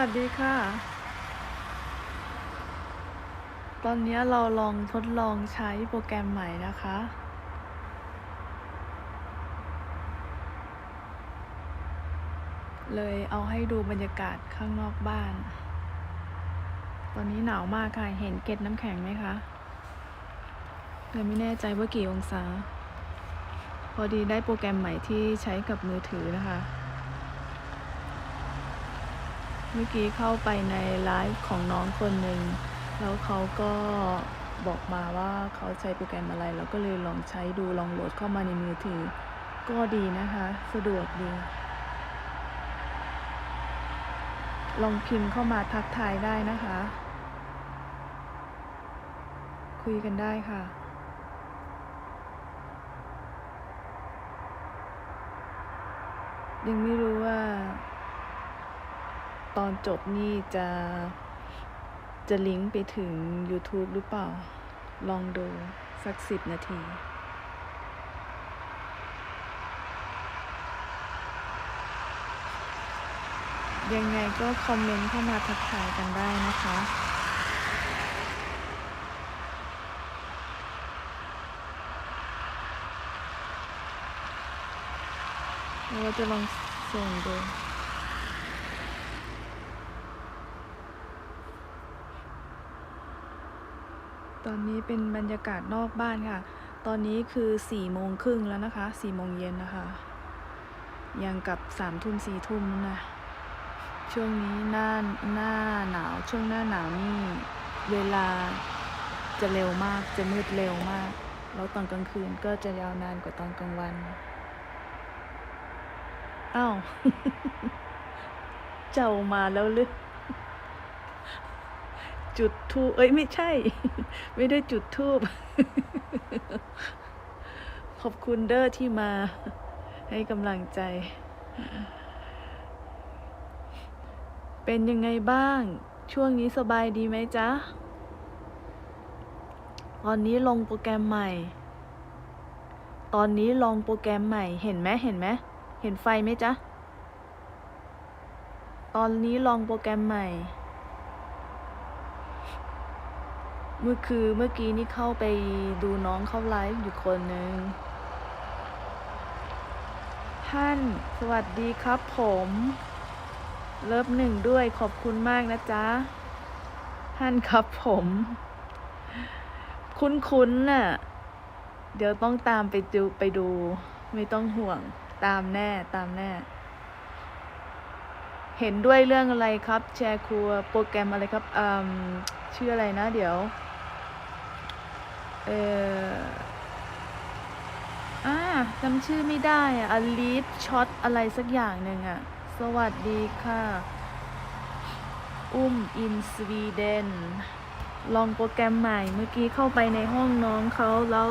วัสดีค่ะ ตอนนี้เราลองทดลองใช้โปรแกรมใหม่นะคะ เลยเอาให้ดูบรรยากาศข้างนอกบ้าน ตอนนี้หนาวมากค่ะ เห็นเกล็ดน้ำแข็งไหมคะเลยไม่แน่ใจว่ากี่องศา พอดีได้โปรแกรมใหม่ที่ใช้กับมือถือนะคะ เมื่อกี้เข้าไปในไลฟ์ของน้องคนหนึ่งแล้วเขาก็บอกมาว่าเขาใช้โปรแกรมอะไรแล้วก็เลยลองใช้ดูลองโหลดเข้ามาในมือถือ ก็ดีนะคะ สะดวกดี ลองพิมพ์เข้ามาทักทายได้นะคะ คุยกันได้ค่ะยังไม่รู้ว่า ตอนจบนี่จะจะลิงก์ไปถึง YouTube หรือเปล่า ลองดูสักสิบนาทียังไงก็คอมเมนต์เข้ามาทักทายกันได้นะคะ เราจะลองส่งดู ตอนนี้เป็นบรรยากาศนอกบ้านค่ะ ตอนนี้คือสี่โมงครึ่งแล้วนะคะสี่โมงเย็นนะคะ ยังกับสามทุ่มสี่ทุ่มนะ ช่วงนี้หน้าหน้าหนาว ช่วงหน้าหนาวนี่ เวลาจะเร็วมาก จะมืดเร็วมาก แล้วตอนกลางคืนก็จะยาวนานกว่าตอนกลางวัน อ้าว เจ้ามาแล้วหรือ จุดทูเอ้ยไม่ใช่ ไม่ได้จุดทูบขอบคุณเด้อที่มา ให้กำลังใจ เป็นยังไงบ้าง ช่วงนี้สบายดีไหมจ๊ะ ตอนนี้ลงโปรแกรมใหม่ ตอนนี้ลองโปรแกรมใหม่ เห็นไหมเห็นไหมเห็นไฟไหมจ๊ะ ตอนนี้ลองโปรแกรมใหม่ เมื่อคือเมื่อกี้นี่เข้าไปดูน้องเข้าไลฟ์อยู่คนหนึ่งท่านสวัสดีครับผม เลิฟหนึ่งด้วยขอบคุณมากนะจ๊ะท่านครับผม คุ้นๆน่ะ เดี๋ยวต้องตามไปดูไปดู ไม่ต้องห่วงตามแน่ตามแน่ เห็นด้วยเรื่องอะไรครับ แชร์ครัวโปรแกรมอะไรครับอืมชื่ออะไรนะเดี๋ยว เอออ่าจำชื่อไม่ได้อะอลีฟช็อตอะไรสักอย่างหนึ่งอะสวัสดีค่ะ อุ้มอินสวีเดน ลองโปรแกรมใหม่ เมื่อกี้เข้าไปในห้องน้องเขาแล้ว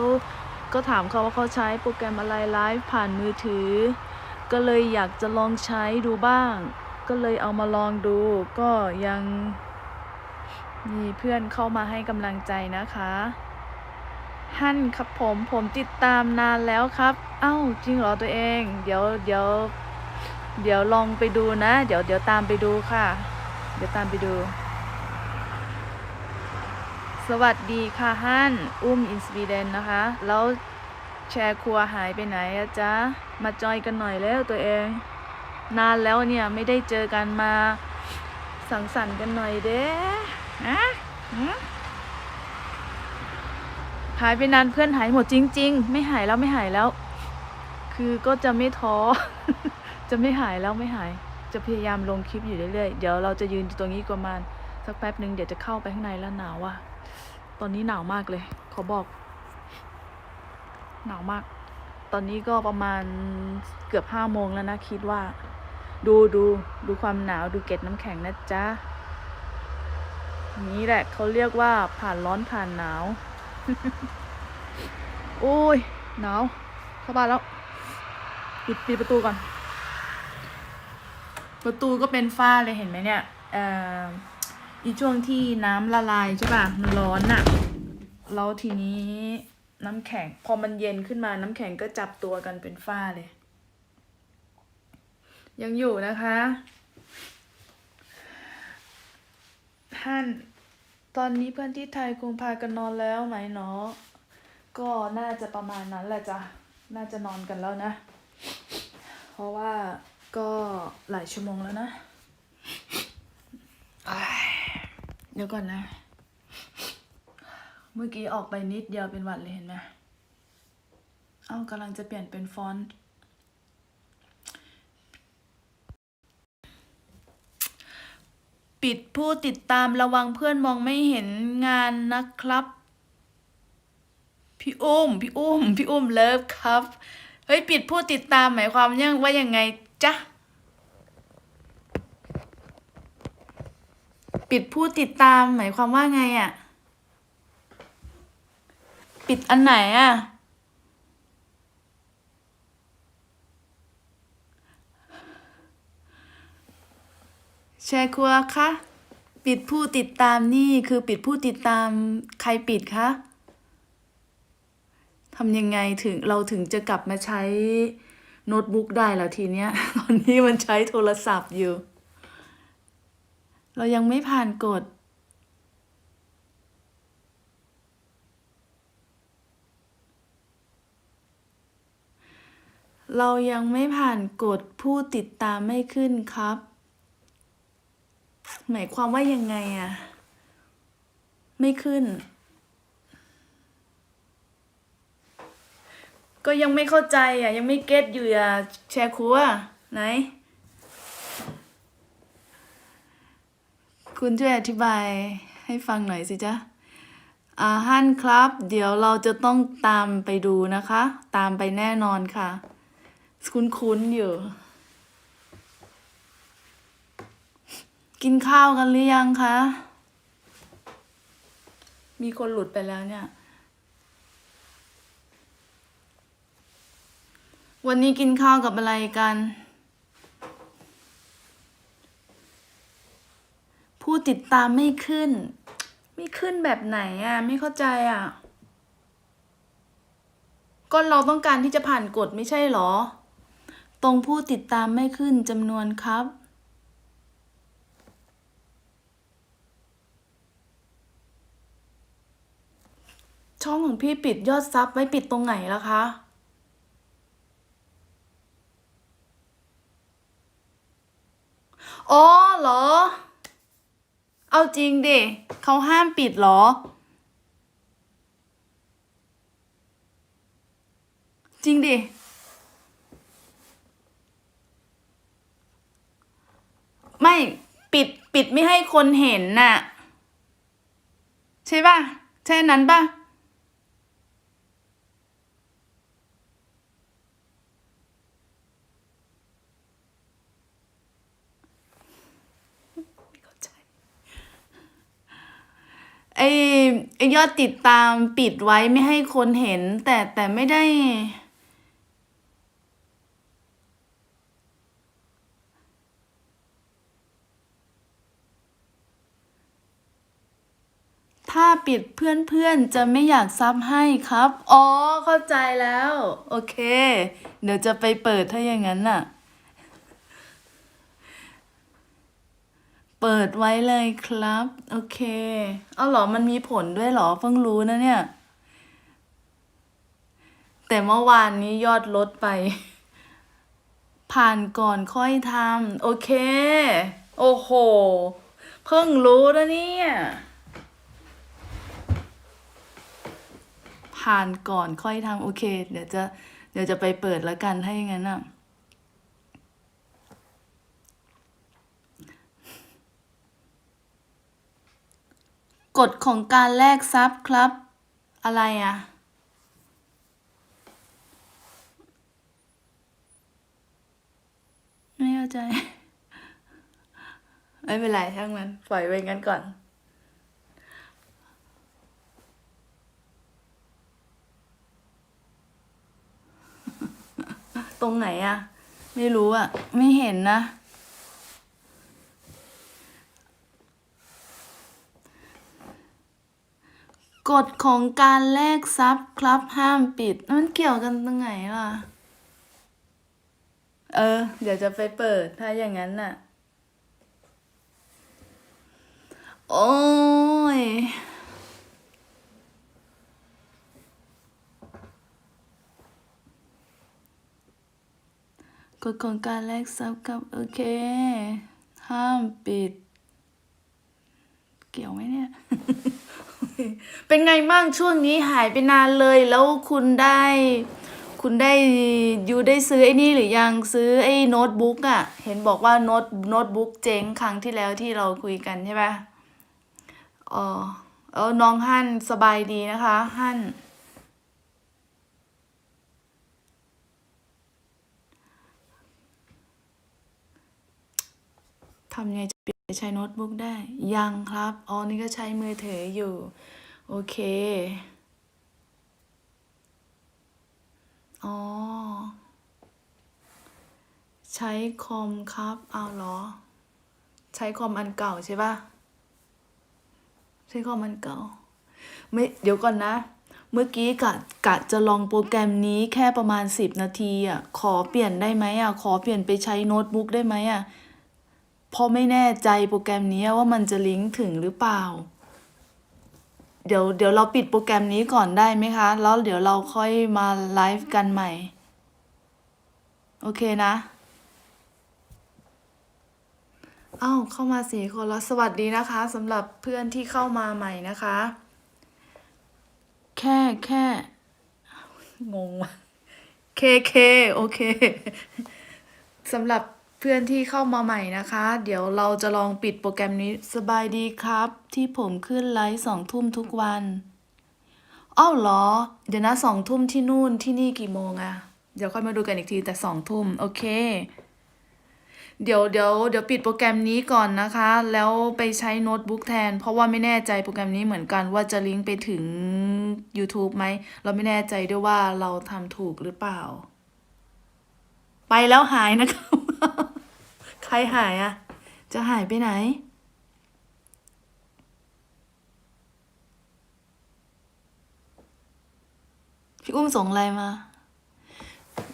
ก็ถามเขาว่าเขาใช้โปรแกรมอะไรไลฟ์ผ่านมือถือ ก็เลยอยากจะลองใช้ดูบ้าง ก็เลยเอามาลองดู ก็ยังมีเพื่อนเข้ามาให้กำลังใจนะคะ ฮั่นครับผมผมติดตามนานแล้วครับ เอ้าจริงเหรอตัวเอง เดี๋ยวเดี๋ยวเดี๋ยวลองไปดูนะ เดี๋ยวเดี๋ยวตามไปดูค่ะ เดี๋ยวตามไปดู สวัสดีค่ะฮั่นอุ้มอินสวีเดนนะคะ แล้วแชร์ครัวหายไปไหนอะจ๊ะ มาจอยกันหน่อยแล้วตัวเอง นานแล้วเนี่ยไม่ได้เจอกันมา สังสรรค์กันหน่อยเด้ฮะหืม หายไปนานเพื่อนหายหมดจริง ๆ ไม่หายแล้วไม่หายแล้ว คือก็จะไม่ท้อ จะไม่หายแล้วไม่หาย จะพยายามลงคลิปอยู่เรื่อยๆ เดี๋ยวเราจะยืนอยู่ตรงนี้ประมาณสักแป๊บหนึ่งเดี๋ยวจะเข้าไปข้างในแล้วหนาวว่ะ ตอนนี้หนาวมากเลย ขอบอก หนาวมาก ตอนนี้ก็ประมาณเกือบห้าโมงแล้วนะคิดว่า ดูดูดูความหนาวดูเกล็ดน้ำแข็งนะจ๊ะ นี้แหละเขาเรียกว่าผ่านร้อนผ่านหนาว โอ้ย หนาว เข้าบ้านแล้ว ปิดปิดประตูก่อน ประตูก็เป็นฝ้าเลยเห็นไหมเนี่ย เอ่ออีช่วงที่น้ำละลายใช่ป่ะ มันร้อนอะแล้วทีนี้น้ำแข็ง พอมันเย็นขึ้นมาน้ำแข็งก็จับตัวกันเป็นฝ้าเลย ยังอยู่นะคะท่าน ตอนนี้เพื่อนที่ไทยคงพากันนอนแล้วไหมเนาะก็น่าจะประมาณนั้นแหละจ้ะ น่าจะนอนกันแล้วนะ เพราะว่าก็หลายชั่วโมงแล้วนะ เดี๋ยวก่อนนะ เมื่อกี้ออกไปนิดเดียวเป็นหวัดเลยเห็นไหม เอ้ากำลังจะเปลี่ยนเป็นฟอนต์ ปิดผู้ติดตามระวังเพื่อนมองไม่เห็นงานนะครับ พี่อุ้ม พี่อุ้ม พี่อุ้มเลิฟครับ เฮ้ย ปิดผู้ติดตามหมายความยังว่ายังไงจ๊ะ ปิดผู้ติดตามหมายความว่าไงอะ่ะ ปิดอันไหนอะ ชร์ครัวคะปิดผู้ติดตามนี่คือปิดผู้ติดตามใครปิดคะทำยังไงถึงเราถึงจะกลับมาใช้โน้ตบุ๊กได้แล้วทีเนี้ย ตอนนี้มันใช้โทรศัพท์อยู่ เรายังไม่ผ่านกฎเรายังไม่ผ่านกฎผู้ติดตามไม่ขึ้นครับ หมายความว่ายังไงอะไม่ขึ้น ก็ยังไม่เข้าใจอะ ยังไม่เก็ตอยู่อะ แชร์ครัวไหน คุณช่วยอธิบายให้ฟังหน่อยสิจ๊ะอ่าฮันครับ เดี๋ยวเราจะต้องตามไปดูนะคะ ตามไปแน่นอนค่ะ คุ้นๆอยู่ กินข้าวกันหรือยังคะ มีคนหลุดไปแล้วเนี่ย วันนี้กินข้าวกับอะไรกัน ผู้ติดตามไม่ขึ้น ไม่ขึ้นแบบไหนอะ ไม่เข้าใจอะ ก็เราต้องการที่จะผ่านกฎไม่ใช่หรอ ตรงผู้ติดตามไม่ขึ้นจำนวนครับ ช่องของพี่ปิดยอดซับไว้ปิดตรงไหนล่ะคะอ๋อเหรอ เอาจริงดิเขาห้ามปิดเหรอ จริงดิไม่ปิดปิดไม่ให้คนเห็นน่ะ ใช่ป่ะ ใช่นั้นป่ะ ไม่เข้าใจ ไอ้ไอ้ยอดติดตามปิดไว้ไม่ให้คนเห็น แต่แต่ไม่ได้ ถ้าปิดเพื่อนๆจะไม่อยากซับให้ครับ อ๋อ เข้าใจแล้ว โอเค เดี๋ยวจะไปเปิดถ้าอย่างนั้นน่ะ เปิดไว้เลยครับ โอเค เอาหรอมันมีผลด้วยหรอเพิ่งรู้นะเนี่ย แต่เมื่อวานนี้ยอดลดไป ผ่านก่อนค่อยทำโอเค โอ้โห เพิ่งรู้นะเนี่ย ผ่านก่อนค่อยทำโอเค เดี๋ยวจะ เดี๋ยวจะไปเปิดแล้วกันถ้าอย่างนั้นอะ กฎของการแลกทรัพย์ครับ อะไรอะ ไม่เข้าใจ ไม่เป็นไรช่างมัน ปล่อยไว้งั้นก่อน ตรงไหนอะไม่รู้อะไม่เห็นนะ กฎของการแลกทรัพย์ครับห้ามปิด มันเกี่ยวกันตรงไหนล่ะ เออ เดี๋ยวจะไปเปิดถ้าอย่างนั้นน่ะ โอ้ยกฎของการแลกทรัพย์กับ โอเค ห้ามปิด เกี่ยวไหมเนี่ย เป็นไงบ้างช่วงนี้หายไปนานเลย แล้วคุณได้ คุณได้ยูได้ซื้อไอ้นี่หรือยังซื้อไอ้โน้ตบุ๊กอะเห็นบอกว่าโน้ตโน้ตบุ๊กเจ๊งครั้งที่แล้วที่เราคุยกันใช่ปะอ๋อเออน้องฮั่นสบายดีนะคะฮั่นทำไงจะเปลี่ยนไป ใช้โน้ตบุ๊กได้ ยังครับอ๋อนี่ก็ใช้มือถืออยู่ โอเค อ๋อ ใช้คอมครับเอาเหรอ ใช้คอมอันเก่าใช่ปะใช้คอมอันเก่า ไม่เดี๋ยวก่อนนะ เมื่อกี้กะกะจะลองโปรแกรมนี้แค่ประมาณสิบนาทีอะ ขอเปลี่ยนได้ไหมอะ ขอเปลี่ยนไปใช้โน้ตบุ๊กได้ไหมอะ เพราะไม่แน่ใจโปรแกรมนี้ว่ามันจะลิงก์ถึงหรือเปล่า เดี๋ยวเดี๋ยวเราปิดโปรแกรมนี้ก่อนได้ไหมคะ แล้วเดี๋ยวเราค่อยมาไลฟ์กันใหม่ โอเคนะอ้าวเข้ามาสี่คนแล้ว สวัสดีนะคะสำหรับเพื่อนที่เข้ามาใหม่นะคะ แค่แค่งงว่ะเคเคโอเคสำหรับ พื่อนที่เข้ามาใหม่นะคะ เดี๋ยวเราจะลองปิดโปรแกรมนี้สบายดีครับ ที่ผมขึ้นไลฟ์สองทุ่มทุกวันอ้าวเหรอ เดี๋ยวนะสองทุ่มที่นู่นที่นี่กี่โมงอะเดี๋ยวค่อยมาดูกันอีกทีแต่สองทุ่มโอเค เดี๋ยวเดี๋ยวเดี๋ยวปิดโปรแกรมนี้ก่อนนะคะ แล้วไปใช้โน้ตบุ๊กแทน เพราะว่าไม่แน่ใจโปรแกรมนี้เหมือนกันว่าจะลิงก์ไปถึง YouTube ไหม เราไม่แน่ใจด้วยว่าเราทำถูกหรือเปล่า ไปแล้วหายนะครับ รหายอะจะหายไปไหน พี่อุ้มส่งอะไรมา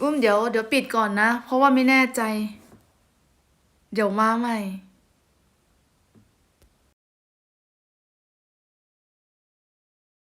อุ้มเดี๋ยวเดี๋ยวปิดก่อนนะ เพราะว่าไม่แน่ใจ เดี๋ยวมาใหม่